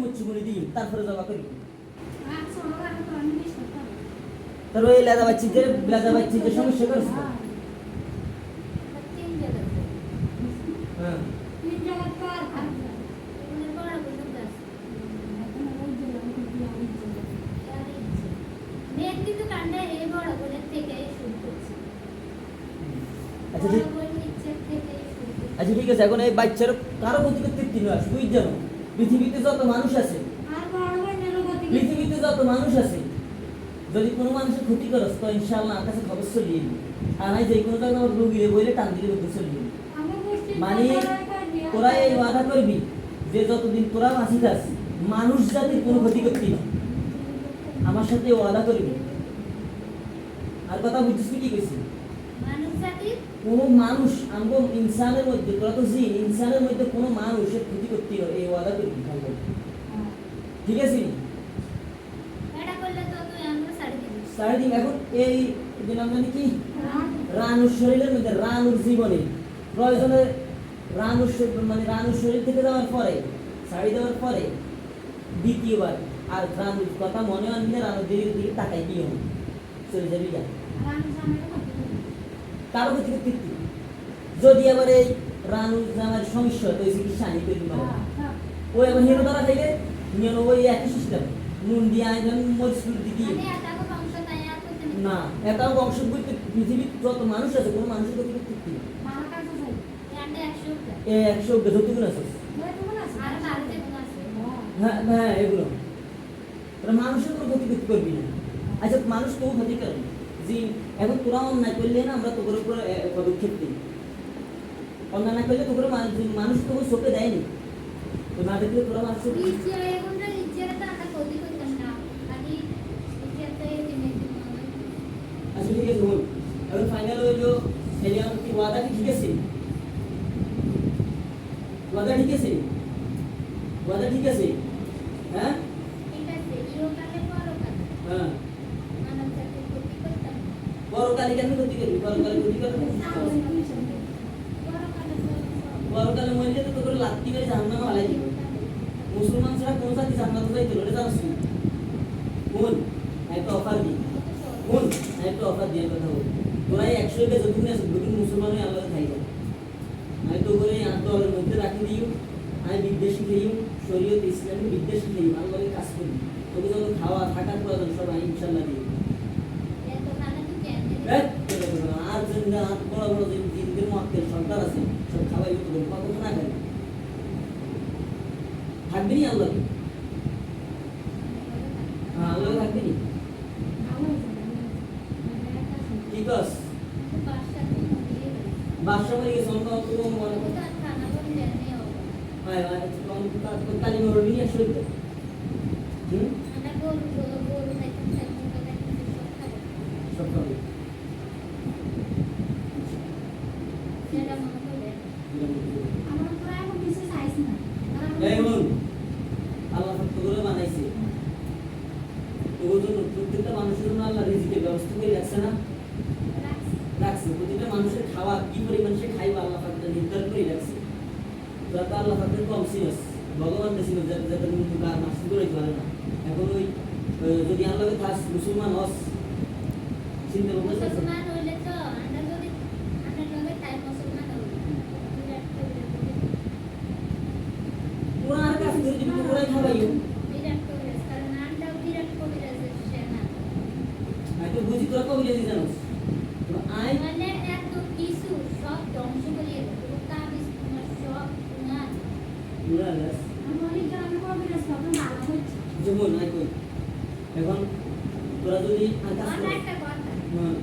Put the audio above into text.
মুচ্ছু দিই তারপরে জবা করি। আর ছোট গাড়ি তো আমি বেশ করতে হবে তারপরে এই লেদা বাচ্চিদের লেদা বাচ্চিদের সমস্যা করছে হ্যাঁ। ওই আচ্ছা ঠিক করছে। আচ্ছা ঠিক আছে এখন এই বাচ্চার কারও করতে তৃপ্তি নয় বুঝ জানো। পৃথিবীতে যত মানুষ আছে পৃথিবীতে যত মানুষ আছে যদি কোনো মানুষের ক্ষতি করস তো ইনশাআল্লাহ আমার কাছে খবর চলিয়ে দিবি। আর আমি যে কোনো জায়গায় আমার রুগী বইলে টান দিলে রুগী চলিয়ে মানে তোরা এই ওয়াদা করবি যে যতদিন তোরা বাঁচি থাস মানুষ জাতির কোনো ক্ষতি করতি না। আমার সাথে ওয়াদা করবি। আর কথা বুঝছিস কি কইছি মানুষ জাতির কোনো মানুষ আমগো ইনসানের মধ্যে তোরা তো জি ইনসানের মধ্যে কোনো মানুষের ক্ষতি করতে হয় এই ওয়াদা করবি ঠিক আছে? সাড়ে দিন এখন এই যে নাম জানি কি? রানুর শরীরের মধ্যে রানুর জীবনে। প্রয়োজনে রানুর শরীর- মানে রানুর শরীর থেকে যাওয়ার পরে শাড়ি দেওয়ার পরে দ্বিতীয়বার আর রানুর কথা মনে আনলে রানুর দিকে দিকে তাকাই দিয়ে হবে। চলে যাবি যা কারও থেকে তৃপ্তি। যদি আবার এই রানুর জামার সমস্যা তো চিকিৎসা আনি তৈরি মানে ওই আবার হিরো দ্বারা খাইলে নিয়ন ওই একই সিস্টেম নুন দিয়ে আর করতে নেই। না এটাও বংশ পৃথিবীর যত মানুষ আছে কোনো মানুষের তৃপ্তি। মার কাছে যাই এটা একশো যতগুলো আছে। তো হ্যাঁ হ্যাঁ এগুলো। মানুষের কোনো ক্ষতি করবি না। আচ্ছা মানুষ কেউ ক্ষতি করে না। জি এখন তোরা অন্যায় করলে না আমরা তোর উপরে পদক্ষেপ দিই অন্যায় না করলে তোর মানুষ তোকে চোখে দেয়নি। তো না দেখলে তোরা মানুষ আমরা আচ্ছা ঠিক আছে বল এখন ফাইনাল হইল এলিয়াম কি ওয়াদা ঠিক আছে? ওয়াদা ঠিক আছে? ওয়াদা ঠিক আছে হ্যাঁ ঠিক আছে ইহকালে পরকালে হ্যাঁ মানব জাতির ক্ষতি করতাম না। পরকালে কেন ক্ষতি করবি পরকালে ক্ষতি করবি পরকালে তো মরলে তো তোকে লাত্তি করে জাহান্নামে হালাই দিবে। মুসলমান ছাড়া কোনো জাতি জান্নাতে যাইতে পারে জানিস কোন একটা অফার দি কোন একটা অফার দিয়ে কথা বল। তোরা একশো কে যতদিন আছে দুদিন মুসলমান হয়ে আল্লাহ খাই যায় আমি তো করে আন্দোলনের মধ্যে রাখি দিও আমি বিদ্বেষ শিখাইও শরীয়ত ইসলামী বিদ্বেষ শিখাইও আল্লাহকে কাজ করি। তোকে যত খাওয়া, থাকার প্রয়োজন, সব আমি ইনশাল্লাহ দিই এত খানা তুই কেন দিবি? এই, আর আর বড় বড় যে জিনদের মক্কেল সরকার আছে সব খাওয়াই তো কত না খাই থাকবি নি আল্লাহ আল্লাহ থাকবি নি কি কস বাসা মরে গেছে অন্য কোনো মনে। হয় হয় মরবি শরীর হুম সব খাব। সব খাবি সেটা মনে করে আমার তো এখন কিছু চাইছ না এই আল্লাহ পাক বানাইছে। তোর প্রত্যেকটা মানুষের জন্য আল্লাহ রিজিকের ব্যবস্থা করে রাখছে না? রাখছে। প্রতিটা মানুষের খাওয়া কি পরিমাণ সে খাইবে আল্লাহ পাক এটা নির্ধারণ করে রাখছে। তোরা আল্লাহ পাকের কম সিরিয়াস ভগবান দেশে যাদের মধ্যে কার মাসি করে পারে না। এখন ওই যদি আল্লাহকে থাস মুসলমান হস, চিন্তা ভাবনা করছে মুসলমান হইলে তো আমরা যদি আমরা লগে তাই মুসলমান হই বিরাট করে তোরা আর কাছে ধরে দিবি তোরাই খাবাইও বিরাট করে কারণ আমরাও কবিরাজের সেনা আমি তো বুঝি তোরা কবি যদি জানোস? আই মানে এত কিছু সব ধ্বংস করিয়ে দেবো। তাবিজ তোমার সব তোমার নুরালাস আমি যে আমি কবে রাস্তা আপনি ভালো হচ্ছে। যেমন আই কই। এখন তোরা যদি আকাশ একটা কথা। হ্যাঁ।